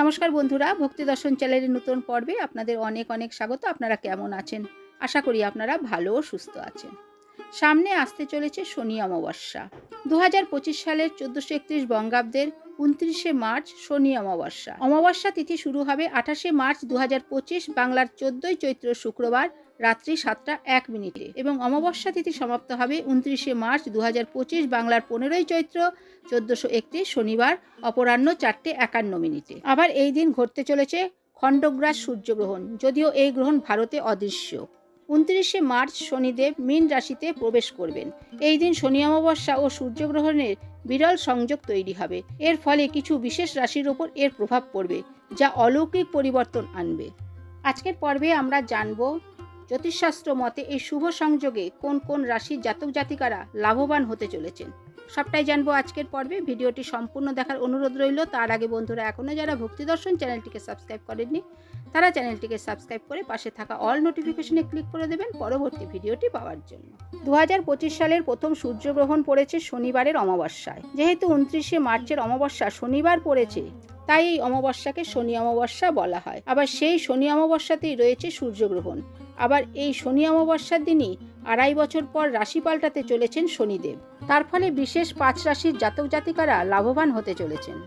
নমস্কার বন্ধুরা, ভক্তি দর্শন চ্যানেলের নতুন পর্বে আপনাদের অনেক অনেক স্বাগত। আপনারা কেমন আছেন? আশা করি আপনারা ভালো ও সুস্থ আছেন। সামনে আসতে চলেছে শনি অমাবস্যা। দু হাজার পঁচিশ সালের চোদ্দোশো একত্রিশ বঙ্গাব্দের উনত্রিশে মার্চ শনি অমাবস্যা। অমাবস্যা তিথি শুরু হবে আঠাশে মার্চ দু হাজার পঁচিশ বাংলার চোদ্দোই চৈত্র শুক্রবার রাত্রি সাতটা এক মিনিটে এবং অমাবস্যা তিথি সমাপ্ত হবে উনত্রিশে মার্চ দু হাজার পঁচিশ বাংলার পনেরোই চৈত্র চোদ্দোশো একত্রিশ শনিবার অপরাহ্ন চারটে একান্ন মিনিটে। আবার এই দিন ঘটতে চলেছে খণ্ডগ্রাস সূর্যগ্রহণ, যদিও এই গ্রহণ ভারতে অদৃশ্য। উনত্রিশে মার্চ শনিদেব মীন রাশিতে প্রবেশ করবেন। এই দিন শনি অমাবস্যা ও সূর্যগ্রহণের বিরল সংযোগ তৈরি হবে। এর ফলে কিছু বিশেষ রাশির ওপর এর প্রভাব পড়বে, যা অলৌকিক পরিবর্তন আনবে। আজকের পর্বে আমরা জানব, জ্যোতিষশাস্ত্র মতে এই শুভ সংযোগে কোন কোন রাশির জাতক জাতিকারা লাভবান হতে চলেছেন। সবটাই জানব আজকের পর্বে। ভিডিওটি সম্পূর্ণ দেখার অনুরোধ রইল। তার আগে বন্ধুরা এখনও যারা ভক্তি দর্শন চ্যানেলটিকে সাবস্ক্রাইব করেননি, তারা চ্যানেলটিকে সাবস্ক্রাইব করে পাশে থাকা অল নোটিফিকেশনে ক্লিক করে দেবেন পরবর্তী ভিডিওটি পাওয়ার জন্য। দু হাজার পঁচিশ সালের প্রথম সূর্যগ্রহণ পড়েছে শনিবারের অমাবস্যায়। যেহেতু উনত্রিশে মার্চের অমাবস্যা শনিবার পড়েছে, তাই এই অমাবস্যাকে শনি অমাবস্যা বলা হয়। আবার সেই শনি অমাবস্যাতেই রয়েছে সূর্যগ্রহণ। আবার এই শনি অমাবস্যার দিনই আড়াই বছর পর রাশি পাল্টাতে চলেছেন শনিদেব। তার ফলে বিশেষ পাঁচ রাশির জাতক জাতিকারা লাভবান হতে চলেছেন।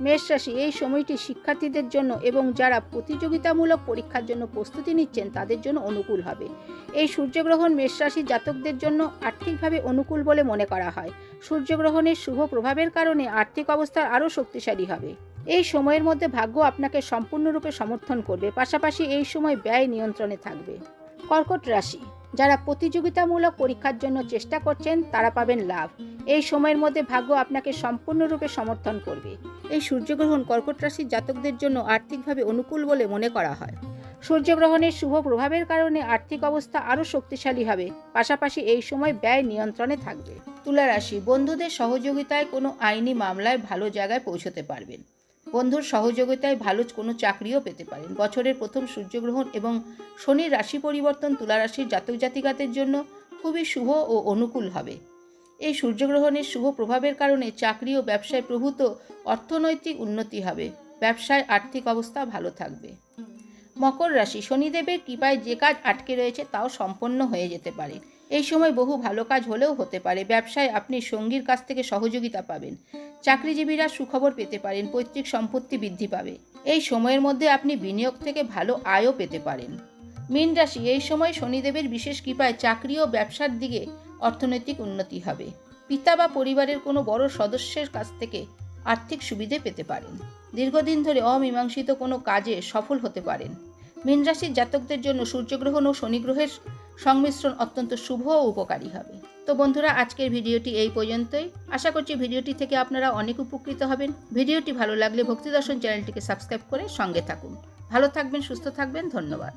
মেষ রাশি এই সময়টি শিক্ষার্থীদের জন্য এবং যারা প্রতিযোগিতামূলক পরীক্ষার জন্য প্রস্তুতি নিচ্ছেন তাদের জন্য অনুকূল হবে। এই সূর্যগ্রহণ মেষ রাশির জাতকদের জন্য আর্থিকভাবে অনুকূল বলে মনে করা হয়। সূর্যগ্রহণের শুভ প্রভাবের কারণে আর্থিক অবস্থা আরও শক্তিশালী হবে। এই সময়ের মধ্যে ভাগ্য আপনাকে সম্পূর্ণরূপে সমর্থন করবে, পাশাপাশি এই সময় ব্যয় নিয়ন্ত্রণে থাকবে। কর্কট রাশি, যারা প্রতিযোগিতামূলক পরীক্ষার জন্য চেষ্টা করছেন, তারা পাবেন লাভ। এই সময়ের মধ্যে ভাগ্য আপনাকে সম্পূর্ণরূপে সমর্থন করবে। এই সূর্যগ্রহণ কর্কট রাশির জাতকদের জন্য আর্থিকভাবে অনুকূল বলে মনে করা হয়। সূর্যগ্রহণের শুভ প্রভাবের কারণে আর্থিক অবস্থা আরও শক্তিশালী হবে, পাশাপাশি এই সময় ব্যয় নিয়ন্ত্রণে থাকবে। তুলা রাশি, বন্ধুদের সহযোগিতায় কোনো আইনি মামলায় ভালো জায়গায় পৌঁছতে পারবেন। বন্ধুর সহযোগিতায় ভালো কোনো চাকরিও পেতে পারেন। বছরের প্রথম সূর্যগ্রহণ এবং শনির রাশি পরিবর্তন তুলা রাশির জাতক জাতিকাদের জন্য খুবই শুভ ও অনুকূল হবে। এই সূর্যগ্রহণের শুভ প্রভাবের কারণে চাকরি ও ব্যবসায় প্রভূত অর্থনৈতিক উন্নতি হবে। ব্যবসায় আর্থিক অবস্থা ভালো থাকবে। মকর রাশি, শনিদেবের কৃপায় যে কাজ আটকে রয়েছে তাও সম্পন্ন হয়ে যেতে পারে। এই সময় বহু ভালো কাজ হলেও হতে পারে। ব্যবসায় আপনি সঙ্গীর কাছ থেকে সহযোগিতা পাবেন। চাকরিজীবীরা সুখবর পেতে পারেন, পৈতৃক সম্পত্তি বৃদ্ধি পাবে। এই সময়ের মধ্যে আপনি বিনিয়োগ থেকে ভালো আয়ও পেতে পারেন। মীন রাশি, এই সময় শনিদেবের বিশেষ কৃপায় চাকরি ও ব্যবসার দিকে অর্থনৈতিক উন্নতি হবে। পিতা বা পরিবারের কোনো বড় সদস্যের কাছ থেকে আর্থিক সুবিধে পেতে পারেন। দীর্ঘদিন ধরে অমীমাংসিত কোনো কাজে সফল হতে পারেন। মীন রাশির জাতকদের জন্য সূর্যগ্রহণ ও শনিগ্রহের সংমিশ্রণ অত্যন্ত শুভ ও উপকারী হবে। তো বন্ধুরা, আজকের ভিডিওটি এই পর্যন্তই। আশা করছি ভিডিওটি থেকে আপনারা অনেক উপকৃত হবেন। ভিডিওটি ভালো লাগলে ভক্তি দর্শন চ্যানেলটিকে সাবস্ক্রাইব করে সঙ্গে থাকুন। ভালো থাকবেন, সুস্থ থাকবেন, ধন্যবাদ।